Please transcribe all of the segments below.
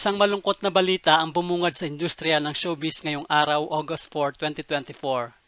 Isang malungkot na balita ang bumungad sa industriya ng showbiz ngayong araw, August 4, 2024.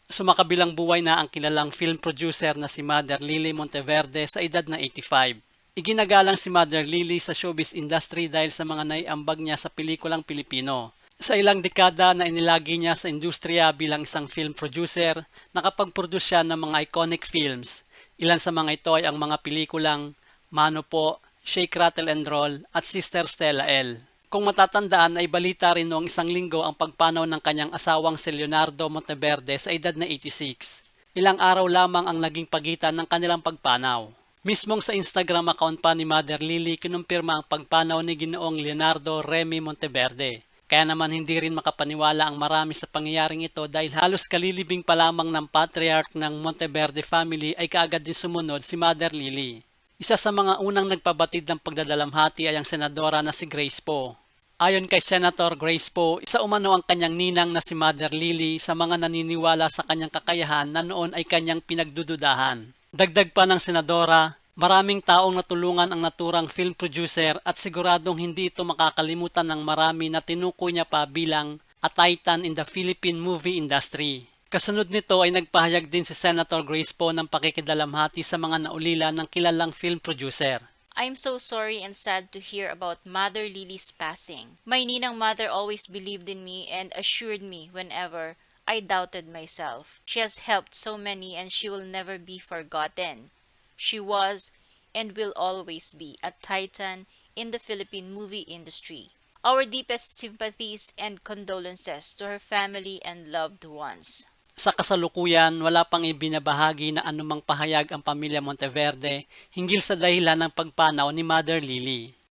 Sumakabilang buhay na ang kilalang film producer na si Mother Lily Monteverde sa edad na 85. Iginagalang si Mother Lily sa showbiz industry dahil sa mga naiambag niya sa pelikulang Pilipino. Sa ilang dekada na inilagi niya sa industriya bilang isang film producer, nakapag-produce siya ng mga iconic films. Ilan sa mga ito ay ang mga pelikulang Mano Po, Shake, Rattle and Roll at Sister Stella L. Kung matatandaan ay balita rin noong isang linggo ang pagpanaw ng kanyang asawang si Leonardo Monteverde sa edad na 86. Ilang araw lamang ang naging pagitan ng kanilang pagpanaw. Mismong sa Instagram account pa ni Mother Lily kinumpirma ang pagpanaw ni Ginoong Leonardo Remy Monteverde. Kaya naman hindi rin makapaniwala ang marami sa pangyayaring ito dahil halos kalilibing pa lamang ng patriarch ng Monteverde family ay kaagad din sumunod si Mother Lily. Isa sa mga unang nagpabatid ng pagdadalamhati ay ang senadora na si Grace Poe. Ayon kay Senator Grace Poe, isa umano ang kanyang ninang na si Mother Lily sa mga naniniwala sa kanyang kakayahan na noon ay kanyang pinagdududahan. Dagdag pa ng senadora, maraming taong natulungan ang naturang film producer at siguradong hindi ito makakalimutan ng marami na tinukoy niya pa bilang a titan in the Philippine movie industry. Kasunod nito ay nagpahayag din si Senator Grace Poe ng pakikidalamhati sa mga naulila ng kilalang film producer. I'm so sorry and sad to hear about Mother Lily's passing. My ninang mother always believed in me and assured me whenever I doubted myself. She has helped so many and she will never be forgotten. She was and will always be a titan in the Philippine movie industry. Our deepest sympathies and condolences to her family and loved ones. Sa kasalukuyan, wala pang ibinabahagi na anumang pahayag ang pamilya Monteverde hinggil sa dahilan ng pagpanaw ni Mother Lily.